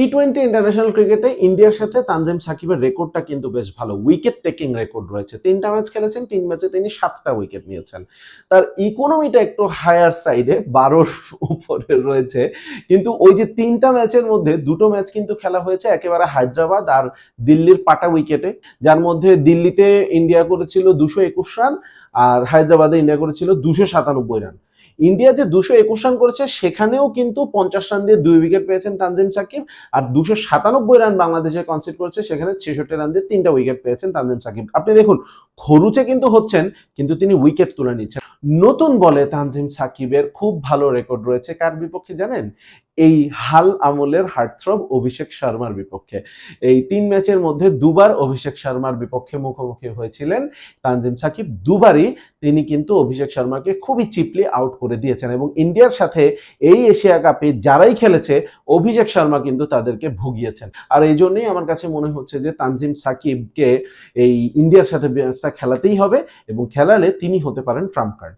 T twenty international ক্রিকেটে ইন্ডিয়ার সাথে তানজিম সাকিবের রেকর্ডটা কিন্তু বেশ ভালো। উইকেট টেকিং রেকর্ড রয়েছে। তিনটা ম্যাচ খেলেছেন, তিন ম্যাচে তিনি সাতটা উইকেট নিয়েছেন। তার ইকোনমিটা একটু হায়ার সাইডে বারোর উপরে রয়েছে। কিন্তু ওই যে তিনটা ম্যাচের মধ্যে দুটো ম্যাচ কিন্তু খেলা হয়েছে, একেবারে হায়দ্রাবাদ আর দিল্লির পাটা উইকেটে যার মধ্যে দিল্লিতে ইন্ডিয়া করেছিল দুশো একুশ রান আর হায়দ্রাবাদে ইন্ডিয়া করেছিল দুশো সাতানব্বই রান ইন্ডিয়া যে দুশো একুশ রান করেছে, সেখানেও কিন্তু পঞ্চাশ রান দিয়ে দুই উইকেট পেয়েছেন তানজিম সাকিব। আর দুশো সাতানব্বই রান বাংলাদেশে কনসিড করেছে, সেখানে ছেষট্টি রান দিয়ে তিনটা উইকেট পেয়েছেন তানজিম সাকিব। আপনি দেখুন, খরুচে কিন্তু হচ্ছেন, কিন্তু তিনি উইকেট তুলে নিচ্ছেন। নতুন বলে তানজিম সাকিবের খুব ভালো রেকর্ড রয়েছে, কার বিপক্ষে জানেন? এই হাল আমলের হার্টথ্রব অভিষেক শর্মার বিপক্ষে। এই তিন ম্যাচের মধ্যে দুবার অভিষেক শর্মার বিপক্ষে মুখোমুখি হয়েছিলেন তানজিম সাকিব। দুবারই তিনি কিন্তু অভিষেক শর্মাকে খুবই চিপলি আউট করে দিয়েছেন এবং ইন্ডিয়ার সাথে এই এশিয়া কাপে যারাই খেলেছে, অভিষেক শর্মা কিন্তু তাদেরকে ভুগিয়েছেন। আর এই জন্যই আমার কাছে মনে হচ্ছে যে তানজিম সাকিবকে এই ইন্ডিয়ার সাথে ম্যাচটা খেলাতেই হবে এবং খেলালে তিনি হতে পারেন ট্রাম্প কার্ড